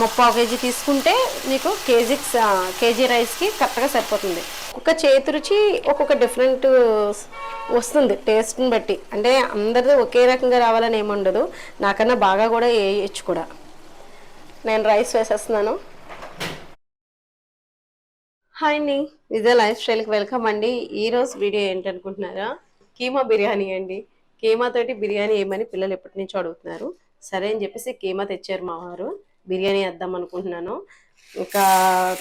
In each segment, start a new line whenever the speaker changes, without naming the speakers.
ముప్పావు కేజీ తీసుకుంటే మీకు కేజీ కేజీ రైస్కి కరెక్ట్గా సరిపోతుంది. ఒక్కొక్క చేతి రుచి ఒక్కొక్క డిఫరెంట్ వస్తుంది టేస్ట్ని బట్టి. అంటే అందరిది ఒకే రకంగా రావాలని ఏముండదు నాకన్నా బాగా కూడా వేయచ్చు కూడా. నేను రైస్ వేసేస్తున్నాను. హాయ్ అండి. విజయ లైఫ్ స్టైల్కి వెల్కమ్ అండి. ఈరోజు వీడియో ఏంటనుకుంటున్నారా? కీమా బిర్యానీ అండి. కీమా తోటి బిర్యానీ ఏమని పిల్లలు ఎప్పటి నుంచో అడుగుతున్నారు. సరే అని చెప్పేసి కీమా తెచ్చారు మా వారు. బిర్యానీ వేద్దాం అనుకుంటున్నాను. ఇంకా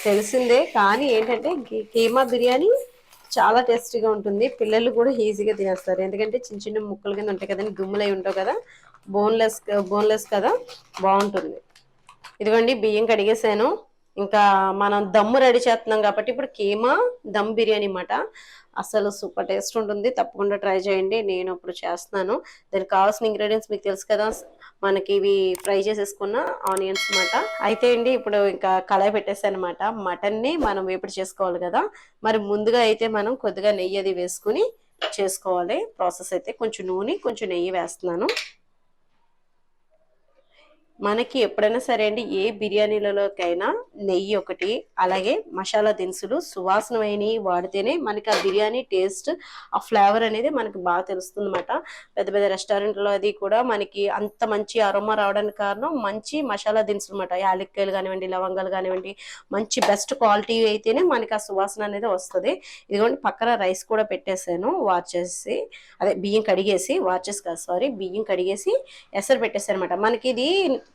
తెలిసిందే కానీ ఏంటంటే కీమా బిర్యానీ చాలా టేస్టీగా ఉంటుంది. పిల్లలు కూడా ఈజీగా తినేస్తారు. ఎందుకంటే చిన్న చిన్న ముక్కలు కింద ఉంటాయి కదండి గుమ్ములై ఉంటావు కదా బోన్లెస్ బోన్లెస్ కదా బాగుంటుంది. ఇదిగోండి బియ్యం కడిగేసాను ఇంకా మనం దమ్ము రెడీ చేస్తున్నాం కాబట్టి ఇప్పుడు కీమా దమ్ బిర్యానీ అనమాట అసలు సూపర్ టేస్ట్ ఉంటుంది. తప్పకుండా ట్రై చేయండి. నేను ఇప్పుడు చేస్తున్నాను. దానికి కావాల్సిన ఇంగ్రీడియంట్స్ మీకు తెలుసు కదా మనకి ఇవి ఫ్రై చేసేసుకున్న ఆనియన్స్ అన్నమాట. అయితే అండి ఇప్పుడు ఇంకా కళాయి పెట్టేసానమాట అనమాట మటన్ని మనం వేపుడు చేసుకోవాలి కదా. మరి ముందుగా అయితే మనం కొద్దిగా నెయ్యి అది వేసుకుని చేసుకోవాలి. ప్రాసెస్ అయితే కొంచెం నూనె కొంచెం నెయ్యి వేస్తున్నాను. మనకి ఎప్పుడైనా సరే అండి ఏ బిర్యానీలలోకైనా నెయ్యి ఒకటి అలాగే మసాలా దినుసులు సువాసనమైనవి వాడితేనే మనకి ఆ బిర్యానీ టేస్ట్ ఆ ఫ్లేవర్ అనేది మనకి బాగా తెలుస్తుంది అనమాట పెద్ద పెద్ద రెస్టారెంట్లో అది కూడా మనకి అంత మంచి అరోమా రావడానికి కారణం మంచి మసాలా దినుసులు అనమాట యాలక్కాయలు కానివ్వండి లవంగాలు కానివ్వండి మంచి బెస్ట్ క్వాలిటీ అయితేనే మనకి ఆ సువాసన అనేది వస్తుంది. ఇదిగోండి పక్కన రైస్ కూడా పెట్టేసాను వాచ్ చేసి అదే బియ్యం కడిగేసి వాచెస్ కాదు సారీ బియ్యం కడిగేసి ఎసరు పెట్టేసాను అనమాట మనకి ఇది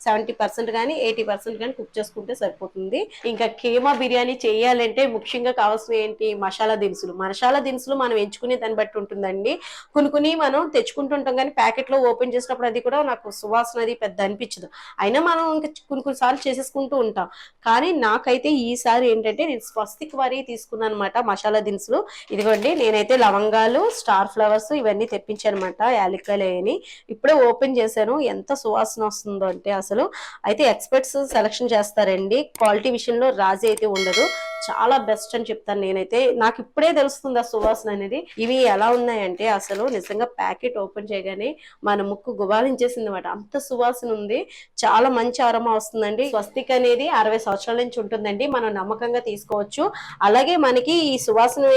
సెవెంటీ పర్సెంట్ కానీ ఎయిటీ పర్సెంట్ కానీ కుక్ చేసుకుంటే సరిపోతుంది. ఇంకా కేమా బిర్యానీ చేయాలంటే ముఖ్యంగా కావాల్సిన ఏంటి? మసాలా దినుసులు. మసాలా దినుసులు మనం ఎంచుకునే దాన్ని బట్టి ఉంటుందండి. కొన్ని కొన్ని మనం తెచ్చుకుంటుంటాం కానీ ప్యాకెట్లో ఓపెన్ చేసినప్పుడు అది కూడా నాకు సువాసన అది పెద్ద అనిపించదు. అయినా మనం ఇంకా కొన్ని కొన్ని సార్లు చేసేసుకుంటూ ఉంటాం. కానీ నాకైతే ఈసారి ఏంటంటే నేను స్వస్తిక్ వారి తీసుకున్నాను అనమాట మసాలా దినుసులు. ఇదిగోండి నేనైతే లవంగాలు స్టార్ ఫ్లవర్స్ ఇవన్నీ తెప్పించానమాట అనమాట యాలక్కాయలు అని ఇప్పుడే ఓపెన్ చేశాను. ఎంత సువాసన వస్తుందో అంటే అసలు. అయితే ఎక్స్పర్ట్స్ సెలక్షన్ చేస్తారండి. క్వాలిటీ విషయంలో రాజీ అయితే ఉండదు చాలా బెస్ట్ అని చెప్తాను నేనైతే. నాకు ఇప్పుడే తెలుస్తుంది ఆ సువాసన అనేది. ఇవి ఎలా ఉన్నాయంటే అసలు నిజంగా ప్యాకెట్ ఓపెన్ చేయగానే మన ముక్కు గుబాలించేసింది అనమాట అంత సువాసన ఉంది. చాలా మంచి ఆరమ వస్తుందండి. స్వస్తిక్ అనేది అరవై సంవత్సరాల నుంచి ఉంటుందండి. మనం నమ్మకంగా తీసుకోవచ్చు. అలాగే మనకి ఈ సువాసన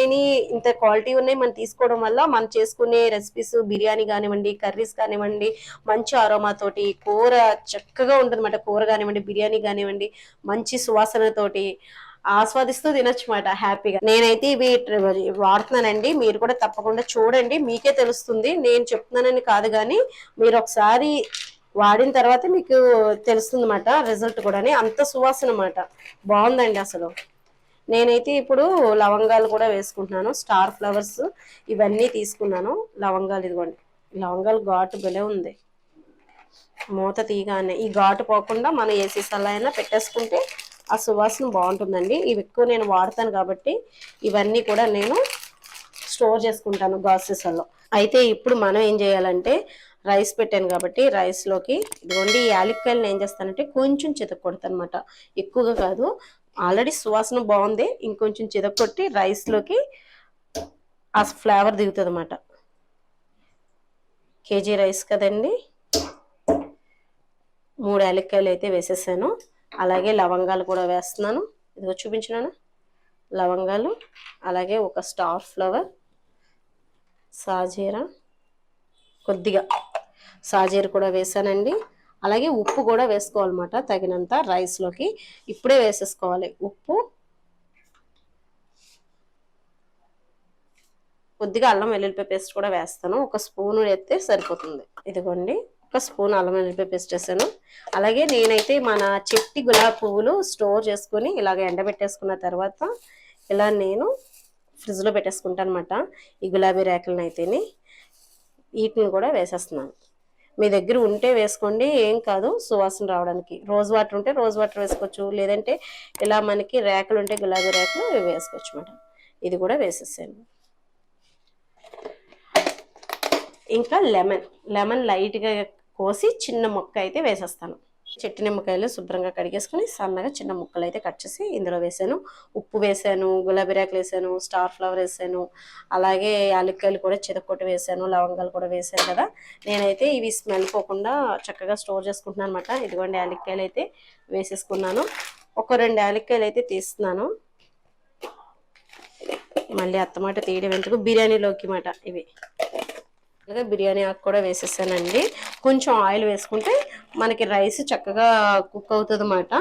ఇంత క్వాలిటీ ఉన్నాయి మనం తీసుకోవడం వల్ల మనం చేసుకునే రెసిపీస్ బిర్యానీ కానివ్వండి కర్రీస్ కానివ్వండి మంచి అరోమా తోటి కూర చక్కగా ఉంటుంది కూర కానివ్వండి బిర్యానీ కానివ్వండి మంచి సువాసనతోటి ఆస్వాదిస్తూ తినొచ్చు మాట హ్యాపీగా. నేనైతే ఇవి వాడుతున్నానండి. మీరు కూడా తప్పకుండా చూడండి. మీకే తెలుస్తుంది. నేను చెప్తున్నానని కాదు కానీ మీరు ఒకసారి వాడిన తర్వాత మీకు తెలుస్తుంది అన్నమాట రిజల్ట్ కూడా అంత సువాసన అన్నమాట బాగుందండి అసలు. నేనైతే ఇప్పుడు లవంగాలు కూడా వేసుకుంటున్నాను. స్టార్ ఫ్లవర్స్ ఇవన్నీ తీసుకున్నాను. లవంగాలు ఇదిగోండి. లవంగాలు ఘాటు భలే ఉంది. మూత తీయగానే ఈ ఘాటు పోకుండా మనం ఏ సీసాలో అయినా పెట్టేసుకుంటే ఆ సువాసన బాగుంటుందండి. ఇవి ఎక్కువ నేను వాడతాను కాబట్టి ఇవన్నీ కూడా నేను స్టోర్ చేసుకుంటాను గాసెస్లో అయితే ఇప్పుడు మనం ఏం చేయాలంటే రైస్ పెట్టాను కాబట్టి రైస్లోకి ఇదిగోండి ఈ యాలక్కాయలను ఏం చేస్తానంటే కొంచెం చితక్కొడతాను అనమాట ఎక్కువగా కాదు ఆల్రెడీ సువాసన బాగుంది ఇంకొంచెం చితక్కొట్టి రైస్లోకి ఆ ఫ్లేవర్ దిగుతుంది అనమాట కేజీ రైస్ కదండి. మూడు యాలక్కాయలు అయితే వేసేసాను. అలాగే లవంగాలు కూడా వేస్తున్నాను. ఇదిగో చూపించినాను లవంగాలు అలాగే ఒక స్టార్ ఫ్లవర్ సాజీరా కొద్దిగా సాజీర కూడా వేసానండి. అలాగే ఉప్పు కూడా వేసుకోవాలన్నమాట తగినంత రైస్లోకి. ఇప్పుడే వేసేసుకోవాలి. ఉప్పు కొద్దిగా అల్లం వెల్లుల్లిపాయ పేస్ట్ కూడా వేస్తాను. ఒక స్పూన్ వేస్తే సరిపోతుంది. ఇదిగోండి. ఒక స్పూన్ అల్లం వెల్లుల్లిపాయ పేస్ట్ వేసాను అలాగే నేనైతే మన చెట్టి గులాబీ పువ్వులు స్టోర్ చేసుకుని ఇలాగ ఎండబెట్టేసుకున్న తర్వాత ఇలా నేను ఫ్రిడ్జ్లో పెట్టేసుకుంటాను అనమాట ఈ గులాబీ రేకులను అయితేని వీటిని కూడా వేసేస్తున్నాను. మీ దగ్గర ఉంటే వేసుకోండి ఏం కాదు సువాసన రావడానికి. రోజ్ వాటర్ ఉంటే రోజ్ వాటర్ వేసుకోవచ్చు లేదంటే ఇలా మనకి రేకులు ఉంటే గులాబీ రేకులు వేసుకోవచ్చు అనమాట ఇది కూడా వేసేసాను ఇంకా లెమన్ లెమన్ లైట్గా కోసి చిన్న మొక్క అయితే వేసేస్తాను. చెట్టు నిమ్మకాయలు శుభ్రంగా కడిగేసుకుని సన్నగా చిన్న ముక్కలు అయితే కట్ చేసి ఇందులో వేసాను. ఉప్పు వేసాను గులాబీ రేకులు వేసాను స్టార్ ఫ్లవర్ వేసాను. అలాగే యాలక్కాయలు కూడా చితకొట్టి వేసాను లవంగాలు కూడా వేసాను కదా. నేనైతే ఇవి స్మెల్ పోకుండా చక్కగా స్టోర్ చేసుకుంటున్నాను అనమాట ఇదిగోండి యాలక్కాయలు అయితే వేసేసుకున్నాను. ఒక రెండు యాలక్కాయలు అయితే తీస్తున్నాను. మళ్ళీ అత్తమాట తీయడం ఎందుకు? బిర్యానీలోకి మాట ఇవి. అలాగే బిర్యానీ ఆకు కూడా వేసేసానండి. కొంచెం ఆయిల్ వేసుకుంటే మనకి రైస్ చక్కగా కుక్ అవుతుంది అన్నమాట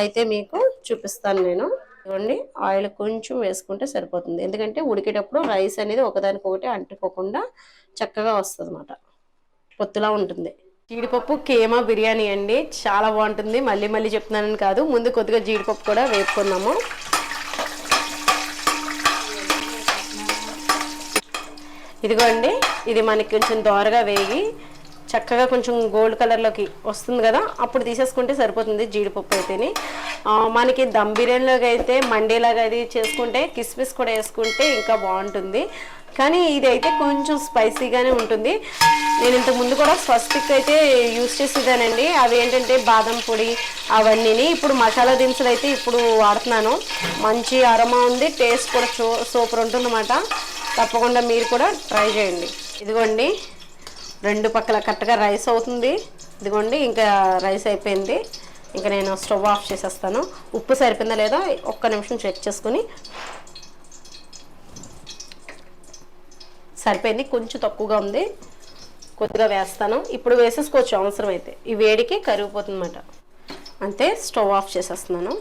అయితే మీకు చూపిస్తాను నేను. చూడండి ఆయిల్ కొంచెం వేసుకుంటే సరిపోతుంది. ఎందుకంటే ఉడికేటప్పుడు రైస్ అనేది ఒకదానికొకటి అంటుకోకుండా చక్కగా వస్తుంది అన్నమాట పొత్తులా ఉంటుంది. జీడిపప్పు కేమా బిర్యానీ అండి. చాలా బాగుంటుంది. మళ్ళీ మళ్ళీ చెప్తున్నానని కాదు. ముందు కొద్దిగా జీడిపప్పు కూడా వేపుకున్నాము ఇదిగోండి ఇది మనకి కొంచెం దోరగా వేగి చక్కగా కొంచెం గోల్డ్ కలర్లోకి వస్తుంది కదా అప్పుడు తీసేసుకుంటే సరిపోతుంది జీడిపప్పు అయితేని. మనకి దమ్ బిర్యానీలోకి అయితే మండేలాగా అది చేసుకుంటే కిస్మిస్ కూడా వేసుకుంటే ఇంకా బాగుంటుంది. కానీ ఇది అయితే కొంచెం స్పైసీగానే ఉంటుంది. నేను ఇంతకు ముందు కూడా స్వస్తిక్ అయితే యూస్ చేసేదానండి. అవి ఏంటంటే బాదం పొడి అవన్నీని. ఇప్పుడు మసాలా దినుసులు అయితే ఇప్పుడు వాడుతున్నాను. మంచి అరమా ఉంది టేస్ట్ కూడా చూ సూపర్ ఉంటుందన్నమాట. తప్పకుండా మీరు కూడా ట్రై చేయండి. ఇదిగోండి. రెండు పక్కల కరెక్ట్గా రైస్ అవుతుంది. ఇదిగోండి ఇంకా రైస్ అయిపోయింది. ఇంకా నేను స్టవ్ ఆఫ్ చేసేస్తాను. ఉప్పు సరిపోయిందా లేదా ఒక్క నిమిషం చెక్ చేసుకుని. సరిపోయింది కొంచెం తక్కువగా ఉంది. కొద్దిగా వేస్తాను. ఇప్పుడు వేసేసుకోవచ్చు అవసరం అయితే ఈ వేడికి కరిగిపోతుందన్నమాట. అంతే స్టవ్ ఆఫ్ చేసేస్తున్నాను.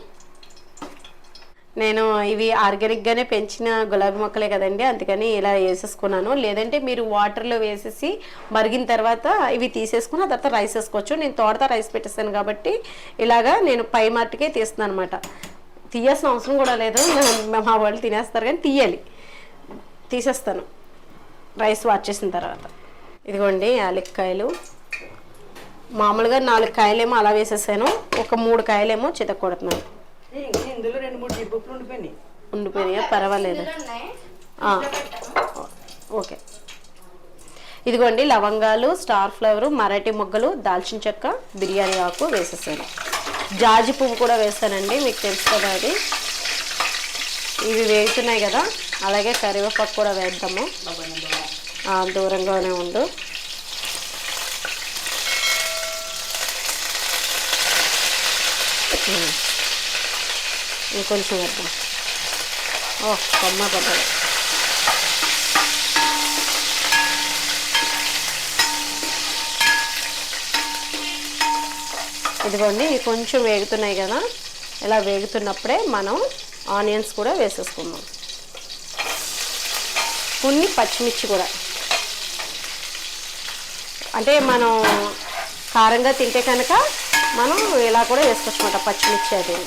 నేను ఇవి ఆర్గానిక్గానే పెంచిన గులాబీ మొక్కలే కదండి అందుకని ఇలా వేసేసుకున్నాను. లేదంటే మీరు వాటర్లో వేసేసి మరిగిన తర్వాత ఇవి తీసేసుకుని ఆ తర్వాత రైస్ వేసుకోవచ్చు. నేను తోటతో రైస్ పెట్టేస్తాను కాబట్టి ఇలాగా నేను పై మట్టుకే తీస్తున్నాను అనమాట తీయాల్సిన అవసరం కూడా లేదు. మా వాళ్ళు తినేస్తారు కానీ తీయాలి. తీసేస్తాను. రైస్ వాచేసిన తర్వాత. ఇదిగోండి యాలక్కాయలు. మామూలుగా నాలుగు కాయలేమో అలా వేసేసాను. ఒక మూడు కాయలేమో
చితక్కొడుతున్నాను. ఇందులో రెండు మూడు జిబ్బులు ఉండిపోయినాయి.
ఉండిపోయినాయా? పర్వాలేదు. ఆ, ఓకే. ఇదిగోండి లవంగాలు స్టార్ ఫ్లవర్ మరాఠీ మొగ్గలు దాల్చిన చెక్క బిర్యానీ ఆకు వేసేసాను. జాజి పువ్వు కూడా వేసానండి మీకు తెలుసు కదా అది. ఇవి వేగుతున్నాయి కదా అలాగే కరివేపాకు కూడా వేద్దాము. ఆ, దూరంగానే ఉండు. ఇంకొంచెం వేద్దాం. ఓ కొమ్మ పడ్డది ఇదిగోండి ఇవి కొంచెం వేగుతున్నాయి కదా. ఇలా వేగుతున్నప్పుడే మనం ఆనియన్స్ కూడా వేసేసుకుందాం. కొన్ని పచ్చిమిర్చి కూడా. అంటే మనం కారంగా తింటే కనుక మనం ఇలా కూడా వేసుకోవచ్చు పచ్చిమిర్చి అది.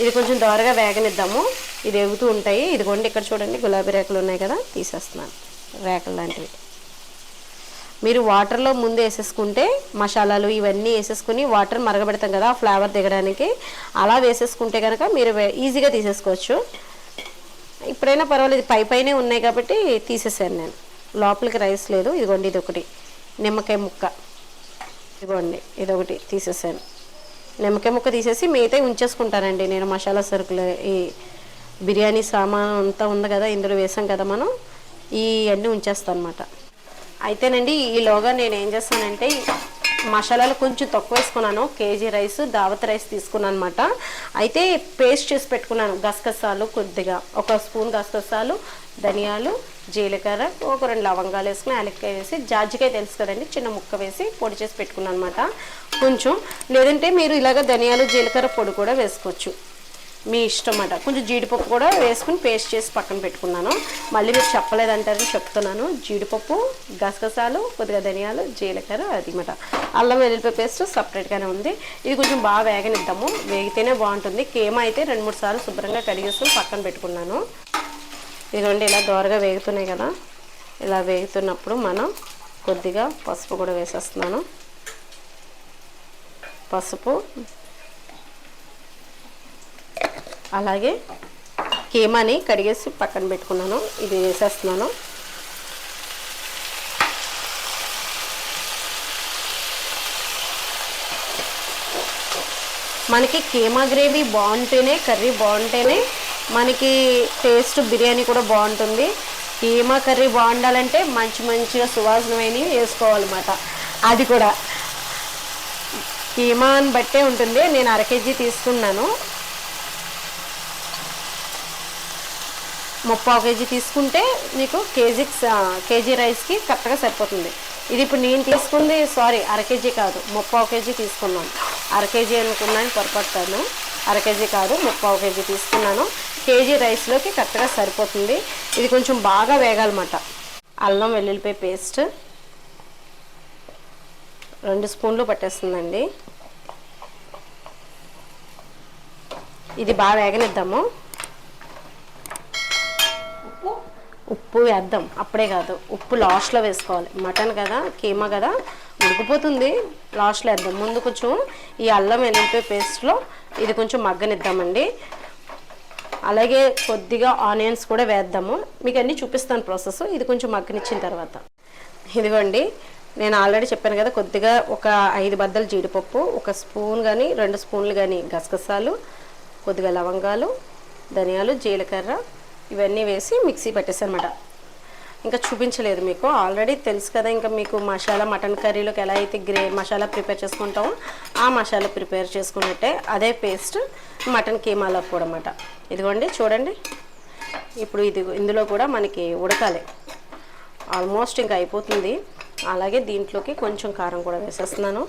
ఇది కొంచెం దోరగా వేగనిద్దాము. ఇది ఎగుతూ ఉంటాయి. ఇదిగోండి ఇక్కడ చూడండి గులాబీ రేకులు ఉన్నాయి కదా తీసేస్తున్నాను. రేకలు లాంటివి. మీరు వాటర్లో ముందు వేసేసుకుంటే మసాలాలు ఇవన్నీ వేసేసుకుని వాటర్ మరగబెడతాం కదా ఫ్లేవర్ దిగడానికి. అలా వేసేసుకుంటే కనుక మీరు ఈజీగా తీసేసుకోవచ్చు. ఇప్పుడైనా పర్వాలేదు పై పైనే ఉన్నాయి కాబట్టి తీసేసాను నేను. లోపలికి రైస్ లేదు. ఇదిగోండి ఇది ఒకటి నిమ్మకాయ ముక్క. ఇదిగోండి ఇదొకటి తీసేసాను. నిమ్మకాయ ముక్క తీసేసి మిగతా ఉంచేసుకుంటానండి. నేను మసాలా సరుకులు ఈ బిర్యానీ సామాన్ అంతా ఉంది కదా ఇందులో వేసాం కదా మనం ఈ అన్నీ ఉంచేస్తాను అనమాట అయితేనండి ఈలోగా నేను ఏం చేస్తానంటే మసాలాలు కొంచెం తక్కువ వేసుకున్నాను. కేజీ రైస్ దావత్ రైస్ తీసుకున్నాను అనమాట అయితే పేస్ట్ చేసి పెట్టుకున్నాను గసగసాలు కొద్దిగా. ఒక స్పూన్ గసగసాలు ధనియాలు జీలకర్ర ఒక రెండు లవంగాలు వేసుకుని యాలక్కాయ వేసి జాజికాయ తెలుసు కదండి చిన్న ముక్క వేసి పొడి చేసి పెట్టుకున్నాను అనమాట కొంచెం లేదంటే మీరు ఇలాగ ధనియాలు జీలకర్ర పొడి కూడా వేసుకోవచ్చు. మీ ఇష్టం అట. కొంచెం జీడిపప్పు కూడా వేసుకుని పేస్ట్ చేసి పక్కన పెట్టుకున్నాను. మళ్ళీ మీరు చెప్పలేదంటారని చెప్తున్నాను. జీడిపప్పు గసగసాలు కొద్దిగా ధనియాలు జీలకర్ర అది మాట అల్లం వెల్లుల్లిపాయ పేస్ట్ సపరేట్గానే ఉంది. ఇది కొంచెం బాగా వేగనిద్దాము. వేగితేనే బాగుంటుంది. కేమ అయితే రెండు మూడు సార్లు శుభ్రంగా కడిగేసుకుని పక్కన పెట్టుకున్నాను. ఇదిగోండి ఇలా దోరగా వేగుతున్నాయి కదా ఇలా వేగుతున్నప్పుడు మనం కొద్దిగా పసుపు కూడా వేసేస్తున్నాను. పసుపు అలాగే కీమాని కడిగేసి పక్కన పెట్టుకున్నాను. ఇది వేసేస్తున్నాను. మనకి కీమా గ్రేవీ బాగుంటేనే కర్రీ బాగుంటేనే మనకి టేస్ట్ బిర్యానీ కూడా బాగుంటుంది. కీమా కర్రీ బాగుండాలంటే మంచి మంచిగా సువాసనమైనవి వేసుకోవాలన్నమాట. అది కూడా. కీమాని బట్టే ఉంటుంది. నేను అర కేజీ తీసుకున్నాను. ముప్పావు కేజీ తీసుకుంటే మీకు కేజీ కేజీ రైస్కి కరెక్ట్గా సరిపోతుంది. ఇది ఇప్పుడు నేను తీసుకుంది సారీ అర కేజీ కాదు ముప్పావు కేజీ తీసుకున్నాను. అర కేజీ అనుకున్నాను పొరపడతాను అర కేజీ కాదు ముప్పావు కేజీ తీసుకున్నాను. కేజీ రైస్లోకి కరెక్ట్గా సరిపోతుంది. ఇది కొంచెం బాగా వేగాలన్నమాట. అల్లం వెల్లుల్లిపాయ పేస్ట్ రెండు స్పూన్లు పట్టేస్తుందండి. ఇది బాగా వేగనిద్దాము
ఉప్పు
ఉప్పు వేద్దాం. అప్పుడే కాదు ఉప్పు లాస్ట్లో వేసుకోవాలి. మటన్ కదా కీమా కదా ఉడికిపోతుంది. లాస్ట్లో వేద్దాం. ముందు కొంచెం ఈ అల్లం వెల్లుల్లిపాయ పేస్ట్లో ఇది కొంచెం మగ్గనిద్దామండి. అలాగే కొద్దిగా ఆనియన్స్ కూడా వేద్దాము. మీకు అన్నీ చూపిస్తాను ప్రాసెస్. ఇది కొంచెం మగ్గనిచ్చిన తర్వాత. ఇదిగోండి నేను ఆల్రెడీ చెప్పాను కదా కొద్దిగా ఒక ఐదు బద్దలు జీడిపప్పు ఒక స్పూన్ కానీ రెండు స్పూన్లు కానీ గసగసాలు కొద్దిగా లవంగాలు ధనియాలు జీలకర్ర ఇవన్నీ వేసి మిక్సీ పెట్టేసానమాట ఇంకా చూపించలేదు మీకు. ఆల్రెడీ తెలుసు కదా ఇంకా మీకు మసాలా మటన్ కర్రీలోకి ఎలా అయితే గ్రే మసాలా ప్రిపేర్ చేసుకుంటామో ఆ మసాలా ప్రిపేర్ చేసుకున్నట్టే అదే పేస్ట్ మటన్ కీమాలో కూడా అనమాట ఇదిగోండి చూడండి. ఇప్పుడు ఇది ఇందులో కూడా మనకి ఉడకాలి. ఆల్మోస్ట్ ఇంకా అయిపోతుంది. అలాగే దీంట్లోకి కొంచెం కారం కూడా వేసేస్తున్నాను.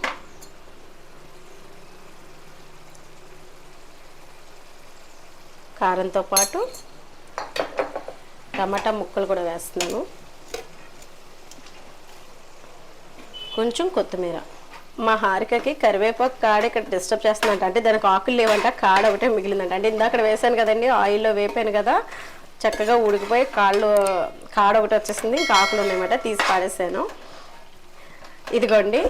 కారంతో పాటు టమాటా ముక్కలు కూడా వేస్తున్నాను. కొంచెం కొత్తిమీర. మా హారికకి కరివేపాకు కాడ ఇక్కడ డిస్టర్బ్ చేస్తుందంట. అంటే దానికి ఆకులు లేవంట కాడ ఒకటే మిగిలిందంట. అంటే ఇందాక వేసాను కదండి ఆయిల్లో వేపాను కదా చక్కగా ఉడికిపోయి కాళ్ళు కాడ ఒకటి వచ్చేసింది ఇంకా ఆకులు ఉన్నాయన్నమాట తీసి పాడేసాను ఇదిగోండి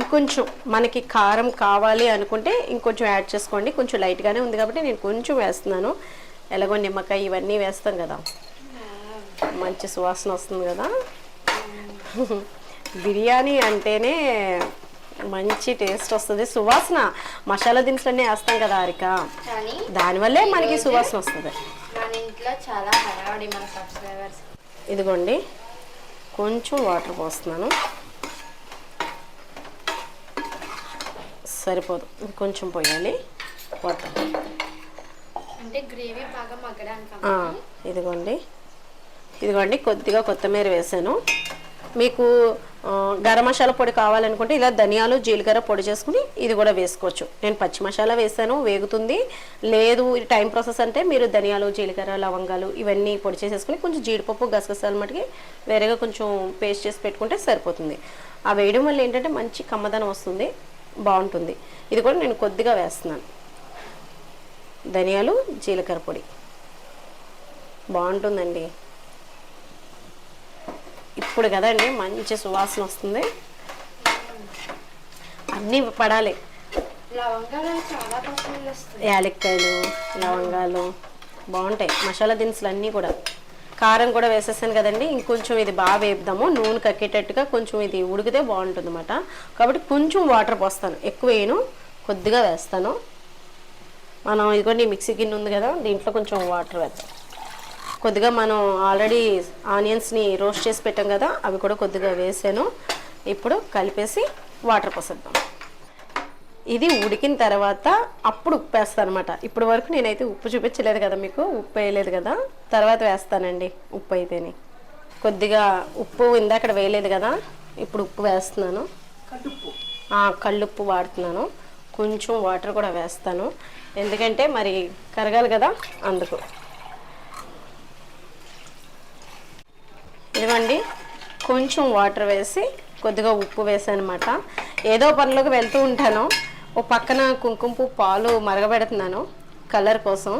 ఇంకొంచెం మనకి కారం కావాలి అనుకుంటే ఇంకొంచెం యాడ్ చేసుకోండి. కొంచెం లైట్గానే ఉంది కాబట్టి నేను కొంచెం వేస్తున్నాను. ఎలాగో నిమ్మకాయ ఇవన్నీ వేస్తాం కదా. మంచి సువాసన వస్తుంది కదా. బిర్యానీ అంటేనే మంచి టేస్ట్ వస్తుంది. సువాసన మసాలా దినుసులన్నీ వేస్తాం కదా
కానీ
దానివల్లే మనకి సువాసన వస్తుంది.
చాలా హడావడి మన సబ్స్క్రైబర్స్.
ఇదిగోండి కొంచెం వాటర్ పోస్తున్నాను. సరిపోదు కొంచెం పోయాలి. వాటర్.
అంటే గ్రేవీ బాగా మగ్గడానికి
ఆ, ఇదిగోండి. ఇదిగోండి కొద్దిగా కొత్తిమీర వేసాను. మీకు గరం మసాలా పొడి కావాలనుకుంటే ఇలా ధనియాలు జీలకర్ర పొడి చేసుకుని ఇది కూడా వేసుకోవచ్చు. నేను పచ్చి మసాలా వేసాను వేగుతుంది. లేదు ఇది టైం ప్రాసెస్ అంటే మీరు ధనియాలు జీలకర్ర లవంగాలు ఇవన్నీ పొడి చేసేసుకుని కొంచెం జీడిపప్పు గసగసాలు మటుకి వేరేగా కొంచెం పేస్ట్ చేసి పెట్టుకుంటే సరిపోతుంది. ఆ వేయడం వల్ల ఏంటంటే మంచి కమ్మదనం వస్తుంది బాగుంటుంది. ఇది కూడా నేను కొద్దిగా వేస్తున్నాను. ధనియాలు జీలకర్ర పొడి. బాగుంటుందండి. ఇప్పుడు కదండి మంచి సువాసన వస్తుంది. అన్నీ పడాలి. యాలక్కాయలు లవంగాలు బాగుంటాయి. మసాలా దినుసులు అన్నీ కూడా. కారం కూడా వేసేసాను కదండి ఇంకొంచెం ఇది బాగా వేపుదాము. నూనె కక్కేటట్టుగా కొంచెం ఇది ఉడికితే బాగుంటుంది అనమాట కాబట్టి కొంచెం వాటర్ పోస్తాను. ఎక్కువ వేయను కొద్దిగా వేస్తాను. మనం ఇదిగోండి మిక్సీ గిన్నె ఉంది కదా దీంట్లో కొంచెం వాటర్ వేద్దాం. కొద్దిగా మనం ఆల్రెడీ ఆనియన్స్ని రోస్ట్ చేసి పెట్టాం కదా అవి కూడా కొద్దిగా వేసాను. ఇప్పుడు కలిపేసి వాటర్ పోసేద్దాం. ఇది ఉడికిన తర్వాత అప్పుడు ఉప్పు వేస్తాను అనమాట ఇప్పటి వరకు నేనైతే ఉప్పు చూపించలేదు కదా మీకు ఉప్పు వేయలేదు కదా. తర్వాత వేస్తానండి ఉప్పు అయితేనే. కొద్దిగా ఉప్పు ఇందాక వేయలేదు కదా ఇప్పుడు ఉప్పు వేస్తున్నాను. కళ్ళుప్పు వాడుతున్నాను. కొంచెం వాటర్ కూడా వేస్తాను. ఎందుకంటే మరి కరగాలి కదా అందుకు. ఇదిగోండి కొంచెం వాటర్ వేసి కొద్దిగా ఉప్పు వేసానమాట. ఏదో పనిలోకి వెళ్తూ ఉంటాను. ఓ పక్కన కుంకుమ పువ్వు పాలు మరగబెడుతున్నాను కలర్ కోసం.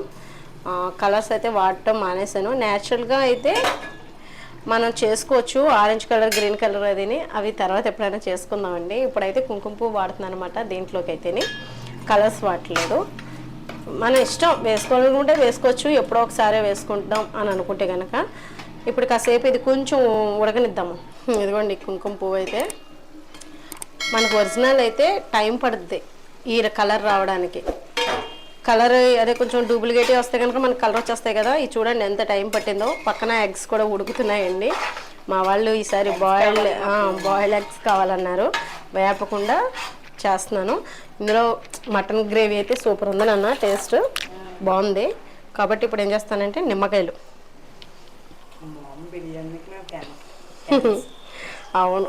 కలర్స్ అయితే వాడటం మానేశాను. న్యాచురల్గా అయితే మనం చేసుకోవచ్చు ఆరెంజ్ కలర్ గ్రీన్ కలర్ అదిని. అవి తర్వాత ఎప్పుడైనా చేసుకుందామండి. ఇప్పుడైతే కుంకుమ పువ్వు వాడుతున్నాను అనమాట దీంట్లోకి అయితేనే కలర్స్ వాడలేదు మన ఇష్టం వేసుకోవాలనుకుంటే వేసుకోవచ్చు ఎప్పుడో ఒకసారి వేసుకుంటాం అని అనుకుంటే కనుక ఇప్పుడు కాసేపు ఇది కొంచెం ఉడకనిద్దాము. ఇదిగోండి కుంకుమ పువ్వు అయితే. మనకు ఒరిజినల్ అయితే టైం పడుద్ది ఈ కలర్ రావడానికి. కలర్ అదే కొంచెం డూప్లికేట్ వస్తే కనుక మనకి కలర్ వచ్చేస్తాయి కదా. ఇది చూడండి ఎంత టైం పట్టిందో. పక్కన ఎగ్స్ కూడా ఉడుకుతున్నాయండి. మా వాళ్ళు ఈసారి బాయిల్డ్ బాయిల్డ్ ఎగ్స్ కావాలన్నారు. వేపకుండా చేస్తున్నాను. ఇందులో మటన్ గ్రేవీ అయితే సూపర్ ఉంది నాన్న టేస్ట్ బాగుంది. కాబట్టి ఇప్పుడు ఏం చేస్తానంటే నిమ్మకాయలు. అవును.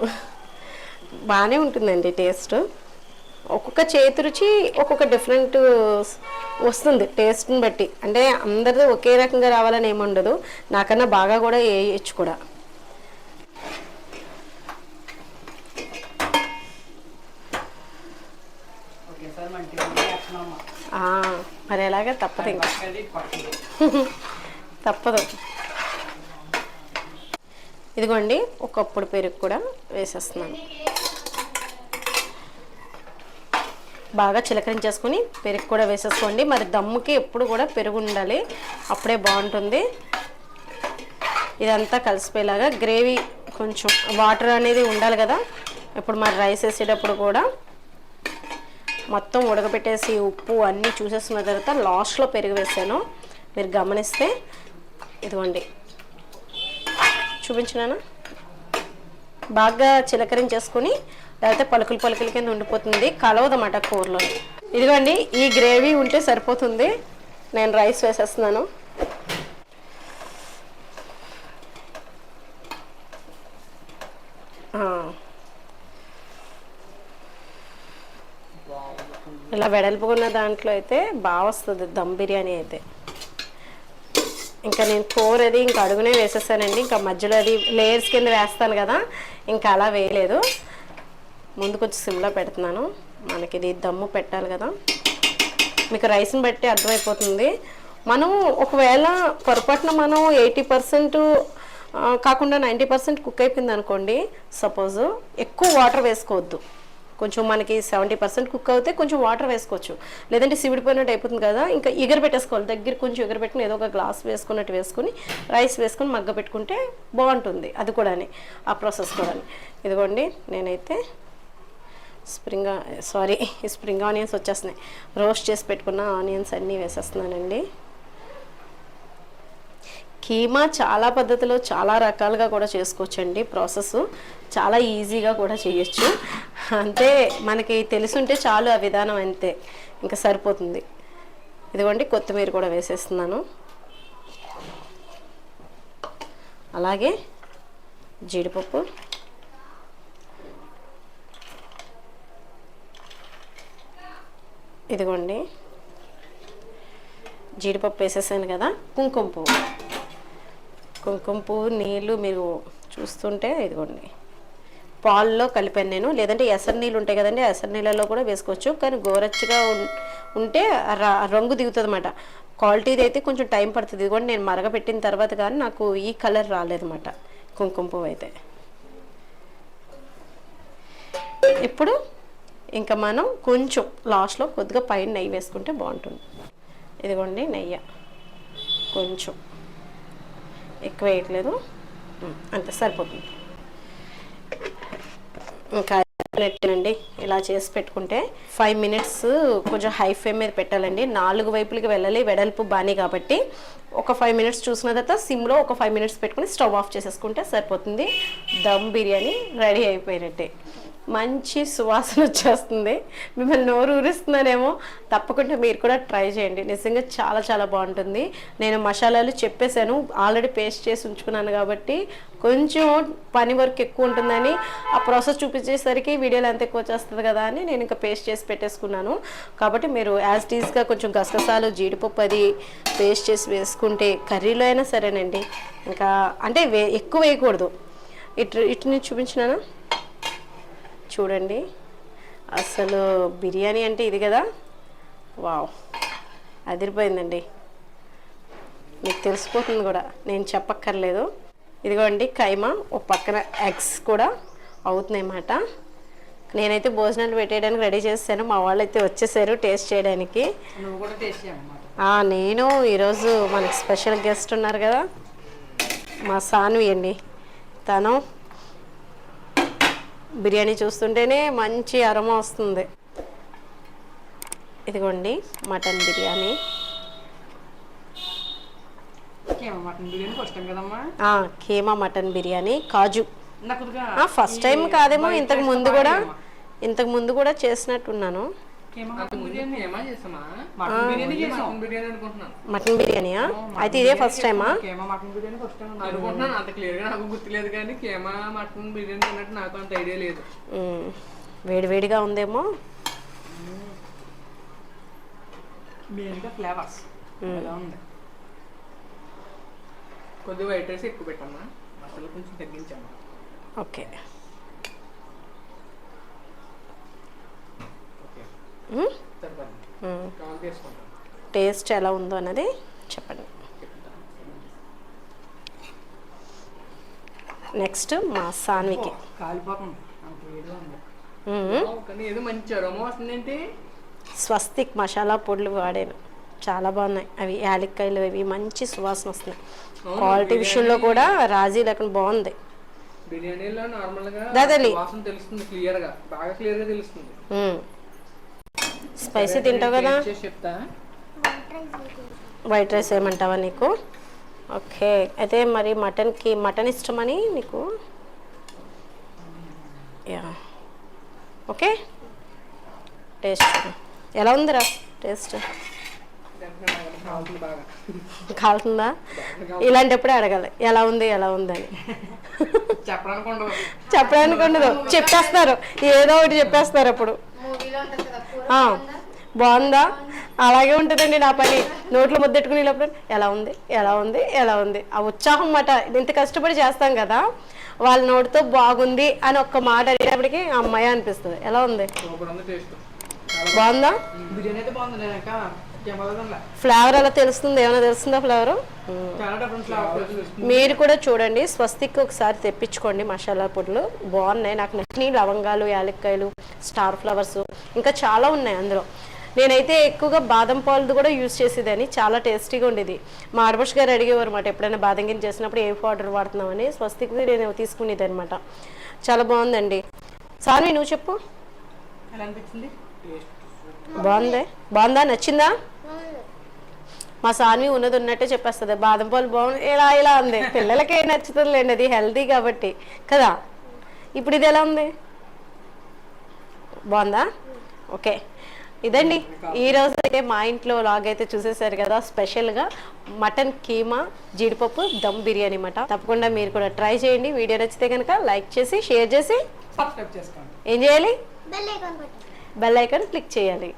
బాగానే ఉంటుందండి టేస్ట్. ఒక్కొక్క చేతి రుచి ఒక్కొక్క డిఫరెంట్ వస్తుంది టేస్ట్ని బట్టి. అంటే అందరిది ఒకే రకంగా రావాలని ఏమి ఉండదు. నాకన్నా బాగా కూడా వేయచ్చు కూడా
ఒకేసారి మంచి మంచి వేస్తున్నామా
ఆ, మరి ఎలాగా? తప్పదు ఇంకా. తప్పదు. ఇదిగోండి ఒకప్పుడు పెరుగు కూడా వేసేస్తున్నాను. బాగా చిలకరించేసుకొని పెరుగు కూడా వేసేసుకోండి. మరి దమ్ముకి ఎప్పుడు కూడా పెరుగు ఉండాలి. అప్పుడే బాగుంటుంది. ఇదంతా కలిసిపోయేలాగా గ్రేవీ కొంచెం వాటర్ అనేది ఉండాలి కదా. ఇప్పుడు మరి రైస్ వేసేటప్పుడు కూడా మొత్తం ఉడకబెట్టేసి ఉప్పు అన్నీ చూసేసిన తర్వాత లాస్ట్లో పెరుగు వేసాను. మీరు గమనిస్తే ఇదిగోండి. చూపించినానా? బాగా చిలకరించేసుకొని లేకపోతే పలుకులు పలుకుల కింద ఉండిపోతుంది. కలవదన్నమాట కూరలో ఇదిగోండి ఈ గ్రేవీ ఉంటే సరిపోతుంది. నేను రైస్ వేసేస్తున్నాను ఆ. ఇలా వెడల్పుకున్న దాంట్లో అయితే బాగా వస్తుంది. దమ్ బిర్యానీ అయితే. ఇంకా నేను కూర అది ఇంకా అడుగునే వేసేసానండి. ఇంకా మధ్యలో అది లేయర్స్ కింద వేస్తాను కదా ఇంకా అలా వేయలేదు. ముందు కొంచెం సిమ్లో పెడుతున్నాను. మనకి ఇది దమ్ము పెట్టాలి కదా. మీకు రైస్ని బట్టి అర్థమైపోతుంది. మనం ఒకవేళ పొరపాటున మనం ఎయిటీ పర్సెంట్ కాకుండా నైంటీ పర్సెంట్ కుక్ అయిపోయింది అనుకోండి సపోజ్ ఎక్కువ వాటర్ వేసుకోవద్దు. కొంచెం మనకి సెవెంటీ పర్సెంట్ కుక్ అవుతే కొంచెం వాటర్ వేసుకోవచ్చు. లేదంటే సివిడిపోయినట్టు అయిపోతుంది కదా ఇంకా ఎగర పెట్టేసుకోవాలి దగ్గర కొంచెం ఎగర ఏదో ఒక గ్లాస్ వేసుకున్నట్టు వేసుకుని రైస్ వేసుకొని మగ్గ పెట్టుకుంటే బాగుంటుంది. అది కూడా ఆ ప్రాసెస్ కూడా ఇదిగోండి నేనైతే స్ప్రింగ్ సారీ స్ప్రింగ్ ఆనియన్స్ వచ్చేస్తున్నాయి. రోస్ట్ చేసి పెట్టుకున్న ఆనియన్స్ అన్నీ వేసేస్తున్నానండి. కీమా చాలా పద్ధతిలో చాలా రకాలుగా కూడా చేసుకోవచ్చండి. ప్రాసెస్ చాలా ఈజీగా కూడా చేయొచ్చు. అంతే మనకి తెలుసుంటే చాలు ఆ విధానం అంతే. ఇంకా సరిపోతుంది. ఇదిగోండి కొత్తిమీర కూడా వేసేస్తున్నాను. అలాగే జీడిపప్పు. ఇదిగోండి జీడిపప్పు వేసేసాను కదా కుంకుమ పువ్వు. కుంకుమ పువ్వు నీళ్ళు మీరు చూస్తుంటే ఇదిగోండి. పాల్లో కలిపాను నేను. లేదంటే ఎసరు నీళ్ళు ఉంటాయి కదండి ఎసరు నీళ్ళలో కూడా వేసుకోవచ్చు. కానీ గోరచ్చగా ఉంటే రంగు దిగుతుంది అనమాట క్వాలిటీది అయితే కొంచెం టైం పడుతుంది. ఇదిగోండి నేను మరగపెట్టిన తర్వాత కానీ నాకు ఈ కలర్ రాలేదన్నమాట. కుంకుమ పువ్వు అయితే. ఇప్పుడు ఇంకా మనం కొంచెం లాస్ట్లో కొద్దిగా పైన నెయ్యి వేసుకుంటే బాగుంటుంది. ఇదిగోండి నెయ్యి. కొంచెం. ఎక్కువ వేయట్లేదు. ఉమ్, అంతే సరిపోతుంది. ఇంకా అండి ఇలా చేసి పెట్టుకుంటే ఫైవ్ మినిట్స్ కొంచెం హై ఫ్లేమ్ మీద పెట్టాలండి. నాలుగు వైపులకి వెళ్ళాలి వెడల్పు బాని కాబట్టి ఒక ఫైవ్ మినిట్స్ చూసిన తర్వాత సిమ్లో ఒక ఫైవ్ మినిట్స్ పెట్టుకుని స్టవ్ ఆఫ్ చేసేసుకుంటే సరిపోతుంది. దమ్ బిర్యానీ రెడీ అయిపోయినట్టే. మంచి సువాసన వచ్చేస్తుంది. మిమ్మల్ని నోరు ఊరిస్తున్నానేమో తప్పకుండా మీరు కూడా ట్రై చేయండి. నిజంగా చాలా చాలా బాగుంటుంది. నేను మసాలాలు చెప్పేశాను ఆల్రెడీ పేస్ట్ చేసి ఉంచుకున్నాను కాబట్టి కొంచెం పని వర్క్ ఎక్కువ ఉంటుందని ఆ ప్రాసెస్ చూపించేసరికి వీడియోలు ఎంత ఎక్కువ వచ్చేస్తుంది కదా అని నేను ఇంకా పేస్ట్ చేసి పెట్టేసుకున్నాను. కాబట్టి మీరు యాజ్ టీజ్గా కొంచెం గసగసాలు జీడిపప్పు అది పేస్ట్ చేసి వేసుకుంటే కర్రీలో అయినా సరేనండి. ఇంకా అంటే వే ఎక్కువ వేయకూడదు. ఇటు ఇటు నుంచి చూపించినానా? చూడండి. అసలు బిర్యానీ అంటే ఇది కదా? వావ్. అదిరిపోయిందండి. మీకు తెలిసిపోతుంది కూడా. నేను చెప్పక్కర్లేదు. ఇదిగోండి కైమా. ఒక పక్కన ఎగ్స్ కూడా అవుతున్నాయి అన్నమాట నేనైతే భోజనాలు పెట్టేయడానికి రెడీ చేశాను మా వాళ్ళు అయితే వచ్చేసారు టేస్ట్ చేయడానికి. నేను ఈరోజు మనకి స్పెషల్ గెస్ట్ ఉన్నారు కదా. మా సాన్వి అండి. తను బిర్యానీ చూస్తుంటేనే మంచి అరమ వస్తుంది. ఇదిగోండి మటన్ బిర్యానీ.
కేమ మటన్ బిర్యానీ
కాజు. ఫస్ట్ టైం కాదేమో ఇంతకు ముందు కూడా. ఇంతకు ముందు కూడా చేసినట్టున్నాను.
మటన్ బిర్యానీ
ఏమా చేసామా
మటన్ బిర్యానీ చేసాం.
మటన్ బిర్యానీ అనుకుంటున్నాను.
మటన్ బిర్యానీయా? అయితే ఇదే ఫస్ట్ టైమా
keema mutton biryani first time
అనుకుంటున్నాను. అంత క్లియర్గా నాకు గుర్తులేదు కానీ కేమా మటన్ బిర్యానీ అన్నట్టు నాకు అంత ఐడియా లేదు.
వేడివేడిగా ఉందేమో?
మెయిన్గా ఫ్లేవర్స్ ఎలా ఉంది.
కొద్దిగా వైట్ రైస్ ఎక్కువ పెట్టమ్మా. మసాలా కొంచెం తగ్గించమ్మా.
ఓకే
ఓకే
మ్మ్?
సరిపోతుంది
మ్మ్.
కాల్ తీసుకుంటాం
టేస్ట్ ఎలా ఉందో అన్నది చెప్పండి. నెక్స్ట్ మా సాన్వికి స్వస్తిక్ మసాలా పొడులు వాడాను. చాలా బాగున్నాయి. అవి యాలక్కాయలు అవి మంచి సువాసన వస్తున్నాయి. క్వాలిటీ విషయంలో కూడా రాజీ లేకుండా బాగుంది.
బిర్యానీలో నార్మల్గా
దాదాలి.
వాసన తెలుస్తుంది క్లియర్గా బాగా క్లియర్గా తెలుస్తుంది.
స్పైసీ తింటావు కదా? వైట్ రైస్ ఏమంటావా నీకు? ఓకే. అయితే మరి మటన్కి మటన్ ఇష్టమని నీకు? యా. ఓకే. టేస్ట్ ఎలా ఉందిరా టేస్ట్? కాలుతుందా? ఇలాంటప్పుడే అడగాలి. ఎలా ఉంది ఎలా ఉందని.
చెప్పడానికి ఉండదు.
చెప్పేస్తారు ఏదో ఒకటి చెప్పేస్తారు అప్పుడు.
బాగుందా?
అలాగే ఉంటుందండి నా పని. నోట్లో ముద్దెట్టుకునేటప్పుడు ఎలా ఉంది? ఎలా ఉంది? ఎలా ఉంది? ఆ ఉత్సాహం మాట ఇంత కష్టపడి చేస్తాం కదా. వాళ్ళ నోటితో బాగుంది అని ఒక్క మాట అడిగేటప్పటికి అమ్మాయి అనిపిస్తుంది. ఎలా ఉంది? బాగుందా? ఫ్లేవర్ అలా తెలుస్తుంది. ఏమైనా తెలుస్తుందా ఫ్లేవర్? మీరు కూడా చూడండి. స్వస్తిక్ ఒకసారి తెప్పించుకోండి. మసాలా పొడులు. బాగున్నాయి. నాకు నచ్చినాయి లవంగాలు యాలక్కాయలు స్టార్ ఫ్లవర్స్. ఇంకా చాలా ఉన్నాయి అందులో. నేనైతే ఎక్కువగా బాదం పాలు కూడా యూజ్ చేసేదాన్ని. చాలా టేస్టీగా ఉండేది. మా ఆడపడుచు గారు అడిగేవారు అనమాట ఎప్పుడైనా బాదం గింజ చేసినప్పుడు ఏ పౌడర్ వాడుతున్నామని స్వస్తిక్ నేను తీసుకునేది అనమాట చాలా బాగుందండి. సాన్వి నువ్వు చెప్పు. బాగుంది? బాగుందా? నచ్చిందా? మా సాన్వి ఉన్నది ఉన్నట్టే చెప్పేస్తుంది. బాదం పాలు బాగుంది. ఇలా ఇలా ఉంది. పిల్లలకి ఏం నచ్చుతుందిలేండి. అది హెల్తీ కాబట్టి. కదా? ఇప్పుడు ఇది ఎలా ఉంది? బాగుందా? ఓకే. ఇదండి. ఈ రోజు అయితే మా ఇంట్లో లాగ్ అయితే చూసేసారు కదా స్పెషల్గా మటన్ కీమా జీడిపప్పు దమ్ బిర్యానీ మాట తప్పకుండా మీరు కూడా ట్రై చేయండి. వీడియో నచ్చితే కనుక లైక్ చేసి షేర్ చేసి
సబ్స్క్రైబ్ చేసుకోండి.
ఏం చేయాలి?
బెల్ ఐకాన్ కొట్టండి.
బెల్ ఐకాన్ క్లిక్ చేయాలి.